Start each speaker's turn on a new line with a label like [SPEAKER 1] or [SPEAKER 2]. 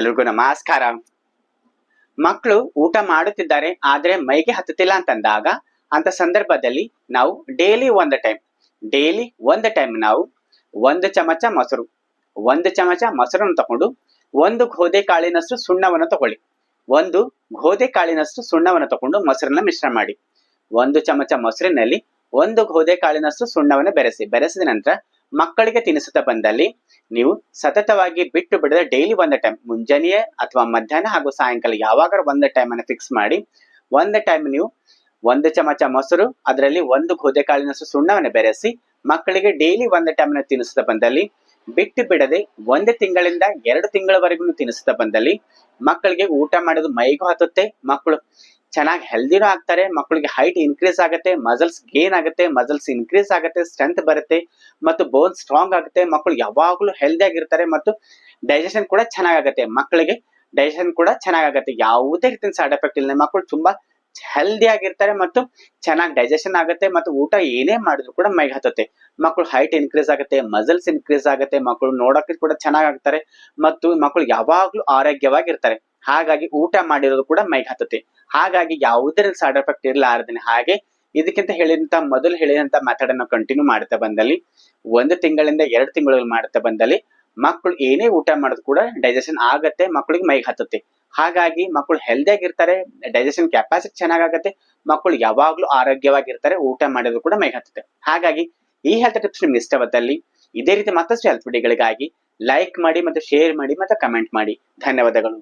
[SPEAKER 1] ಎಲ್ರಿಗೂ ನಮಸ್ಕಾರ ಮಕ್ಕಳು ಊಟ ಮಾಡುತ್ತಿದ್ದಾರೆ, ಆದ್ರೆ ಮೈಗೆ ಹತ್ತುತ್ತಿಲ್ಲ ಅಂತಂದಾಗ, ಅಂತ ಸಂದರ್ಭದಲ್ಲಿ ನಾವು ಡೈಲಿ ಒಂದು ಟೈಮ್ ಡೈಲಿ ಒಂದು ಟೈಮ್ ನಾವು ಒಂದು ಚಮಚ ಮೊಸರು, ಒಂದು ಚಮಚ ಮೊಸರನ್ನು ತಗೊಂಡು ಒಂದು ಗೋಧೆ ಕಾಳಿನಷ್ಟು ಸುಣ್ಣವನ್ನು ತಗೊಳ್ಳಿ. ಒಂದು ಗೋಧೆ ಕಾಳಿನಷ್ಟು ಸುಣ್ಣವನ್ನು ತಗೊಂಡು ಮೊಸರನ್ನ ಮಿಶ್ರ ಮಾಡಿ. ಒಂದು ಚಮಚ ಮೊಸರಿನಲ್ಲಿ ಒಂದು ಗೋಧೆ ಕಾಳಿನಷ್ಟು ಸುಣ್ಣವನ್ನು ಬೆರೆಸಿ, ಬೆರೆಸಿದ ನಂತರ ಮಕ್ಕಳಿಗೆ ತಿನ್ನಿಸುತ್ತಾ ಬಂದಲ್ಲಿ ನೀವು ಸತತವಾಗಿ ಬಿಟ್ಟು ಬಿಡದೆ ಡೈಲಿ ಒಂದು ಟೈಮ್ ಮುಂಜಾನೆಯೇ ಅಥವಾ ಮಧ್ಯಾಹ್ನ ಹಾಗೂ ಸಾಯಂಕಾಲ ಯಾವಾಗ ಒಂದು ಟೈಮ್ ಅನ್ನು ಫಿಕ್ಸ್ ಮಾಡಿ, ಒಂದು ಟೈಮ್ ನೀವು ಒಂದು ಚಮಚ ಮೊಸರು, ಅದರಲ್ಲಿ ಒಂದು ಗೋಧೆಕಾಳಿನಷ್ಟು ಸುಣ್ಣವನ್ನು ಬೆರೆಸಿ ಮಕ್ಕಳಿಗೆ ಡೈಲಿ ಒಂದು ಟೈಮ್ ತಿನ್ನಿಸುತ್ತಾ ಬಂದಲ್ಲಿ, ಬಿಟ್ಟು ಬಿಡದೆ ಒಂದು ತಿಂಗಳಿಂದ ಎರಡು ತಿಂಗಳವರೆಗೂ ತಿನ್ನಿಸುತ್ತಾ ಬಂದಲ್ಲಿ ಮಕ್ಕಳಿಗೆ ಊಟ ಮಾಡೋದು ಮೈಗೂ ಹತ್ತುತ್ತೆ, ಮಕ್ಕಳು ಚೆನ್ನಾಗಿ ಹೆಲ್ದಿನೂ ಆಗ್ತಾರೆ ಮಕ್ಕಳಿಗೆ ಹೈಟ್ ಇನ್ಕ್ರೀಸ್ ಆಗುತ್ತೆ ಮಸಲ್ಸ್ ಗೇನ್ ಆಗುತ್ತೆ ಮಸಲ್ಸ್ ಇನ್ಕ್ರೀಸ್ ಆಗುತ್ತೆ ಸ್ಟ್ರೆಂತ್ ಬರುತ್ತೆ, ಮತ್ತು ಬೋನ್ ಸ್ಟ್ರಾಂಗ್ ಆಗುತ್ತೆ ಮಕ್ಕಳು ಯಾವಾಗಲೂ ಹೆಲ್ದಿ ಆಗಿರ್ತಾರೆ, ಮತ್ತು ಡೈಜೆಷನ್ ಕೂಡ ಚೆನ್ನಾಗಾಗುತ್ತೆ ಮಕ್ಕಳಿಗೆ ಡೈಜೆಷನ್ ಕೂಡ ಚೆನ್ನಾಗಾಗುತ್ತೆ ಯಾವುದೇ ರೀತಿಯ ಸೈಡ್ ಎಫೆಕ್ಟ್ ಇಲ್ಲ ಮಕ್ಕಳು ತುಂಬಾ ಹೆಲ್ದಿ ಆಗಿರ್ತಾರೆ, ಮತ್ತು ಚೆನ್ನಾಗಿ ಡೈಜೆಷನ್ ಆಗುತ್ತೆ, ಮತ್ತು ಊಟ ಏನೇ ಮಾಡಿದ್ರು ಕೂಡ ಮೈಗೆ ಹತ್ತುತ್ತೆ ಮಕ್ಕಳು ಹೈಟ್ ಇನ್ಕ್ರೀಸ್ ಆಗುತ್ತೆ ಮಸಲ್ಸ್ ಇನ್ಕ್ರೀಸ್ ಆಗುತ್ತೆ ಮಕ್ಕಳು ನೋಡೋಕೆ ಕೂಡ ಚೆನ್ನಾಗಾಗ್ತಾರೆ ಮತ್ತು ಮಕ್ಕಳು ಯಾವಾಗಲೂ ಆರೋಗ್ಯವಾಗಿರ್ತಾರೆ. ಹಾಗಾಗಿ ಊಟ ಮಾಡಿರೋದು ಕೂಡ ಮೈಗೆ ಹತ್ತತಿ ಹಾಗಾಗಿ ಯಾವುದೇ ಸೈಡ್ ಎಫೆಕ್ಟ್ ಇರಲಾರ್ದೇನೆ ಹಾಗೆ ಇದಕ್ಕಿಂತ ಹೇಳಿದಂತ ಮೊದಲು ಹೇಳಿದಂತ ಮೆಥಡ್ ಅನ್ನು ಕಂಟಿನ್ಯೂ ಮಾಡ್ತಾ ಬಂದಲ್ಲಿ, ಒಂದು ತಿಂಗಳಿಂದ ಎರಡು ತಿಂಗಳಲ್ಲಿ ಮಾಡ್ತಾ ಬಂದಲ್ಲಿ ಮಕ್ಕಳು ಏನೇ ಊಟ ಮಾಡೋದು ಕೂಡ ಡೈಜೆಷನ್ ಆಗತ್ತೆ ಮಕ್ಕಳಿಗೆ ಮೈಗೆ ಹತ್ತುತ್ತೆ. ಹಾಗಾಗಿ ಮಕ್ಕಳು ಹೆಲ್ದಿ ಆಗಿರ್ತಾರೆ ಡೈಜೆಷನ್ ಕೆಪಾಸಿಟಿ ಚೆನ್ನಾಗಾಗತ್ತೆ ಮಕ್ಕಳು ಯಾವಾಗ್ಲೂ ಆರೋಗ್ಯವಾಗಿರ್ತಾರೆ, ಊಟ ಮಾಡೋದು ಕೂಡ ಮೈಗೆ ಹತ್ತುತ್ತೆ. ಹಾಗಾಗಿ ಈ ಹೆಲ್ತ್ ಟಿಪ್ಸ್ ನಿಮ್ಗೆ ಇಷ್ಟವಾದಲ್ಲಿ ಇದೇ ರೀತಿ ಮತ್ತಷ್ಟು ಹೆಲ್ತ್ ವಿಡಿಯೋಗಳಿಗಾಗಿ ಲೈಕ್ ಮಾಡಿ ಮತ್ತು ಶೇರ್ ಮಾಡಿ ಮತ್ತು ಕಮೆಂಟ್ ಮಾಡಿ. ಧನ್ಯವಾದಗಳು.